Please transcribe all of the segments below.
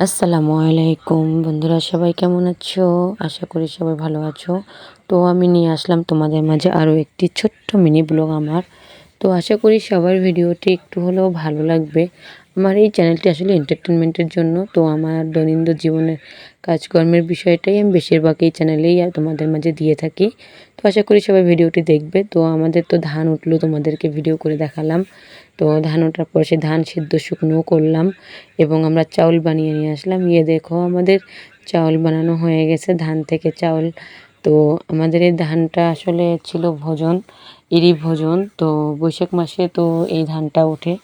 আসসালামু আলাইকুম। বন্ধুরা, সবাই কেমন আছো? আশা করি সবাই ভালো আছো। তো আমি নিয়ে আসলাম তোমাদের মাঝে আরও একটি ছোট্ট মিনি ব্লগ আমার। তো আশা করি সবার ভিডিওটি একটু হলেও ভালো লাগবে। আমার এই চ্যানেলটি আসলে এন্টারটেনমেন্টের জন্য, তো আমার দৈনন্দিন জীবনের কাজকর্মের বিষয়টাই আমি বেশিরভাগ এই চ্যানেলেই তোমাদের মাঝে দিয়ে থাকি। তো আশা করি সবাই ভিডিওটি দেখবে। তো আমাদের তো ধান উঠল, তোমাদেরকে ভিডিও করে দেখালাম। তো ধান ওঠার পর সে ধান সিদ্ধ শুকনো করলাম এবং আমরা চাউল বানিয়ে নিয়ে আসলাম। ইয়ে দেখো, আমাদের চাউল বানানো হয়ে গেছে, ধান থেকে চাউল। তো আমাদের এই ধানটা আসলে ছিল ভোজন। ইরি ভোজন। তো বৈশাখ মাসে তো এই ধানটা ওঠে।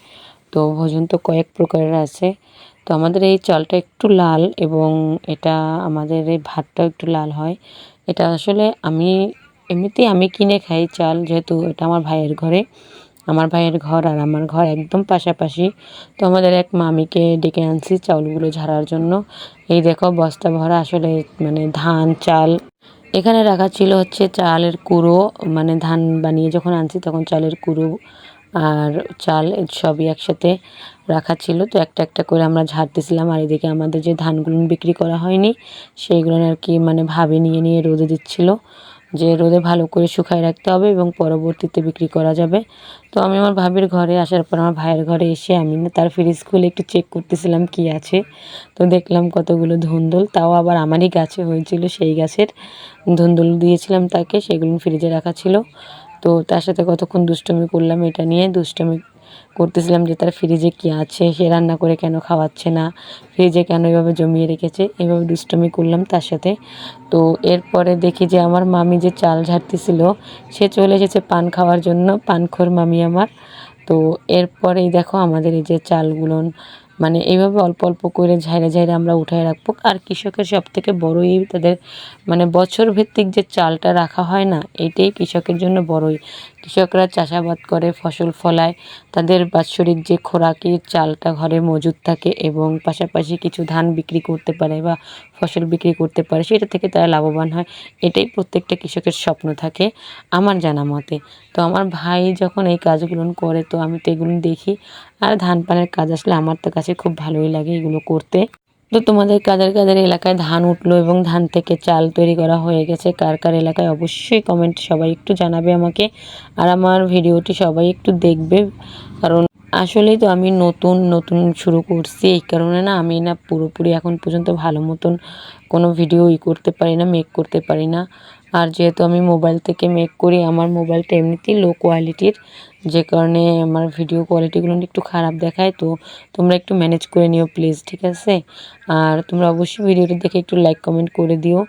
তো ভোজন তো কয়েক প্রকারের আছে। তো আমাদের এই চালটা একটু লাল এবং এটা আমাদের এই ভাতটাও একটু লাল হয়। এটা আসলে আমি, এমনিতেই আমি কিনে খাই চাল, যেহেতু এটা আমার ভাইয়ের ঘরে। আমার ভাইয়ের ঘর আর আমার ঘর একদম পাশাপাশি। তো আমাদের এক মামিকে ডেকে আনছি চাউলগুলো ঝাড়ার জন্য। এই দেখো বস্তা ভরা আসলে মানে ধান, চাল এখানে রাখা ছিল হচ্ছে চালের কুড়ো মানে ধান বানিয়ে যখন আনছি তখন চালের কুড়ো আর চাল সবই একসাথে রাখা ছিল। তো একটা একটা করে আমরা ঝাড়তেছিলাম আর এদিকে আমাদের যে ধানগুলো বিক্রি করা হয়নি, সেইগুলো আর কি মানে ভাবে নিয়ে নিয়ে রোদে দিচ্ছিল। যে রোদে ভালো করে শুকায় রাখতে হবে এবং পরবর্তীতে বিক্রি করা যাবে। তো আমি আমার ভাবির ঘরে আসার পর আমার ভাইয়ের ঘরে এসে আমি না তার ফ্রিজ খুলে একটু চেক করতেছিলাম কি আছে। তো দেখলাম কতগুলো ধুন্দল, তাও আবার আমারই গাছে হয়েছিল সেই গাছের ধুন্দুল দিয়েছিলাম তাকে, সেগুলো ফ্রিজে রাখা ছিল। তো তার সাথে কতক্ষণ দুষ্টমি করলাম এটা নিয়ে, দুষ্টমি করতেছিলাম যে তার ফ্রিজে কী আছে? সে রান্না করে কেন খাওয়াচ্ছে না? ফ্রিজে কেন এভাবে জমিয়ে রেখেছে? এভাবে দুষ্টমি করলাম তার সাথে। তো এরপরে দেখি যে আমার মামি যে চাল ঝাড়তেছিল, সে চলে এসেছে পান খাওয়ার জন্য, পানখোর মামি আমার। তো এরপরেই দেখো আমাদের এই যে চালগুলো মানে এইভাবে অল্প অল্প করে ঝাইরে ঝাইরে আমরা উঠায় রাখব। আর কৃষকের সব থেকে বড়ই তাদের মানে বছর ভিত্তিক যে চালটা রাখা হয় না, এটাই কৃষকের জন্য বড়ই। কৃষকরা চাষাবাদ করে, ফসল ফলায়, তাদের বাৎসরিক যে খোরাকি চালটা ঘরে মজুদ থাকে এবং পাশাপাশি কিছু ধান বিক্রি করতে পারে বা ফসল বিক্রি করতে পারে, সেটা থেকে তারা লাভবান হয়। এটাই প্রত্যেকটা কৃষকের স্বপ্ন থাকে আমার জানা মতে। তো আমার ভাই যখন এই কাজগুলো করে, তো আমি তো এগুলো দেখি। আর ধান পানের কাজ আসলে আমার তো কাছে খুব ভালোই লাগে এগুলো করতে। তো তোমাদের কাদের কাদের এলাকায় ধান উঠল এবং ধান থেকে চাল তৈরি করা হয়ে গেছে, কার কার এলাকায় অবশ্যই কমেন্ট সবাই একটু জানাবে আমাকে। আর আমার ভিডিওটি সবাই একটু দেখবে, কারণ আসলেই তো আমি নতুন নতুন শুরু করছি। এই কারণে না আমি না পুরোপুরি এখন পর্যন্ত ভালো মতন কোনো ভিডিও ই করতে পারি না মেক করতে পারি না। আর যেহেতু আমি মোবাইল থেকে মেক করি, আমার মোবাইলটা এমনিতেই লো কোয়ালিটির যে কারণে আমার ভিডিও কোয়ালিটিগুলো একটু খারাপ দেখায়, তো তোমরা একটু ম্যানেজ করে নিও প্লিজ ঠিক আছে? আর তোমরা অবশ্যই ভিডিওটি দেখে একটু লাইক কমেন্ট করে দিও।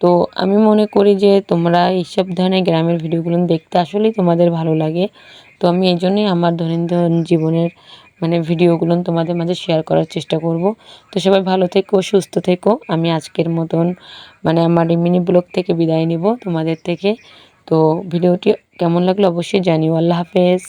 তো আমি মনে করি যে তোমরা এইসব ধরনের গ্রামের ভিডিওগুলো দেখতে আসলেই তোমাদের ভালো লাগে। তো আমি এই জন্যই আমার দৈনন্দিন জীবনের মানে ভিডিওগুলো তোমাদের মাঝে শেয়ার করার চেষ্টা করব। তো সবাই ভালো থেকো, সুস্থ থেকো। আমি আজকের মতন মানে আমার মিনি ব্লগ থেকে বিদায় নিব তোমাদের থেকে। তো ভিডিওটি কেমন লাগল অবশ্যই জানিও। আল্লাহ হাফেজ।